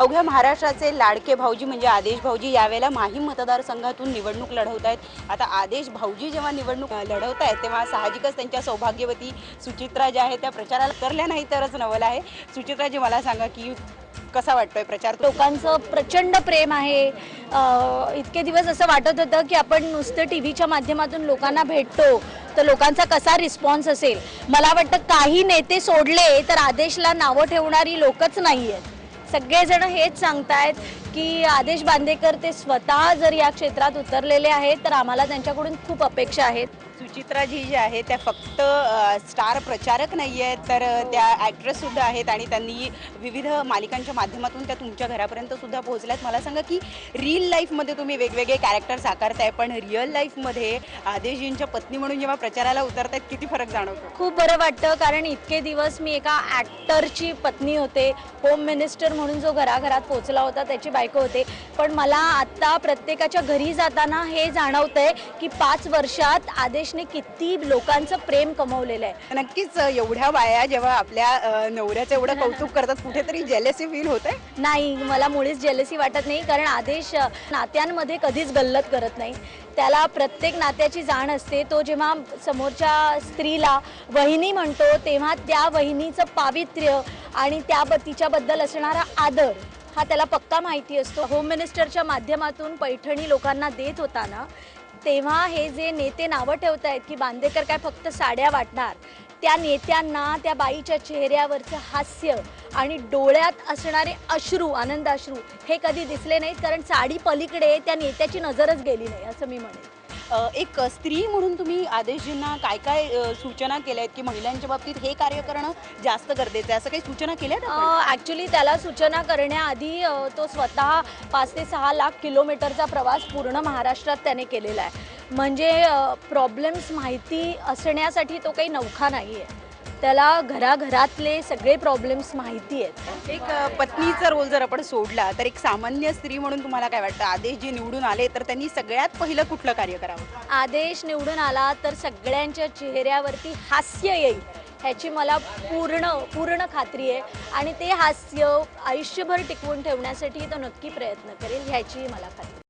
अवघ्या महाराष्ट्राचे लाडके भाऊजी म्हणजे आदेश भाऊजी यावेळेला माहीम मतदारसंघातून निवडणूक लढवत आहेत. आता आदेश भाऊजी जेव्हा निवडणूक लढवत आहेत तेव्हा साहजिकच त्यांच्या सौभाग्यवती सुचित्रा ज्या आहेत त्या प्रचाराला करल्या नाही तरच नवल आहे. सुचित्राजी मला सांगा की कसा वाटतोय प्रचार लोकांचं प्रचंड प्रेम आहे. इतके दिवस असं वाटत होतं की आपण नुसतं टी व्हीच्या माध्यमातून लोकांना भेटतो तर लोकांचा कसा रिस्पॉन्स असेल? मला वाटतं काही नेते सोडले तर आदेशला नावं ठेवणारी लोकच नाही आहेत सगळेजण हेच सांगतायत की आदेश बांदेकर ते स्वतः जर या क्षेत्रात उतरलेले आहेत तर आम्हाला त्यांच्याकडून खूप अपेक्षा आहेत. सुचित्राजी जे आहे त्या फक्त स्टार प्रचारक नाही आहेत तर त्या ॲक्ट्रेस सुद्धा आहेत आणि त्यांनी विविध मालिकांच्या माध्यमातून त्या तुमच्या घरापर्यंत सुद्धा पोहोचल्यात. मला सांगा की रिअल लाईफमध्ये तुम्ही वेगवेगळे कॅरेक्टर साकारताय पण रिअल लाईफमध्ये आदेशजींच्या पत्नी म्हणून जेव्हा प्रचाराला उतरतायत किती फरक जाणवतो? खूप बरं वाटतं कारण इतके दिवस मी एका ॲक्टरची पत्नी होते होम मिनिस्टर म्हणून जो घराघरात पोचला होता त्याची बायको होते. पण मला आत्ता प्रत्येकाच्या घरी जाताना हे जाणवतंय की पाच वर्षात आदेशने किती लोकांचं प्रेम कमवलेलं आहे. नक्कीच एवढ्या बाया जेव्हा आपल्या नवऱ्याचं एवढं कौतुक करतात कुठेतरी जेलेसी फील होत नाही मला मुळीच जेलसी वाटत नाही कारण आदेश नात्यांमध्ये कधीच गल्लत करत नाही. त्याला प्रत्येक नात्याची जाण असते. तो जेव्हा समोरच्या स्त्रीला वहिनी म्हणतो तेव्हा त्या वहिनीचं पावित्र्य आणि त्या तिच्याबद्दल असणारा आदर हा त्याला पक्का माहिती असतो. होम मिनिस्टरच्या माध्यमातून पैठणी लोकांना देत होता ना तेव्हा हे जे नेते नावं ठेवत आहेत की बांदेकर काय फक्त साड्या वाटणार त्या नेत्यांना त्या बाईच्या चेहऱ्यावरचं हास्य आणि डोळ्यात असणारे अश्रू आनंद अश्रू हे कधी दिसले नाहीत कारण साडी पलीकडे त्या नेत्याची नजरच गेली नाही असं मी म्हणेन. एक स्त्री म्हणून तुम्ही आदेशजींना काय काय सूचना केल्या आहेत की महिलांच्या बाबतीत हे कार्य करणं जास्त गरजेचं आहे? असं काही सूचना केल्या? ॲक्च्युली त्याला सूचना करण्याआधी तो स्वतः पाच ते सहा लाख किलोमीटरचा प्रवास पूर्ण महाराष्ट्रात त्याने केलेला आहे. म्हणजे प्रॉब्लेम्स माहिती असण्यासाठी तो काही नौखा नाही आहे त्याला घराघरातले सगळे प्रॉब्लेम्स माहिती आहेत. एक पत्नीचा रोल जर आपण सोडला तर एक सामान्य स्त्री म्हणून तुम्हाला काय वाटतं? आदेश जे निवडून आले तर त्यांनी सगळ्यात पहिलं कुठलं कार्य करावं? आदेश निवडून आला तर सगळ्यांच्या चेहऱ्यावरती हास्य येईल ह्याची मला पूर्ण पूर्ण खात्री आहे. आणि ते हास्य आयुष्यभर टिकवून ठेवण्यासाठी तो नक्की प्रयत्न करेल ह्याची मला खात्री.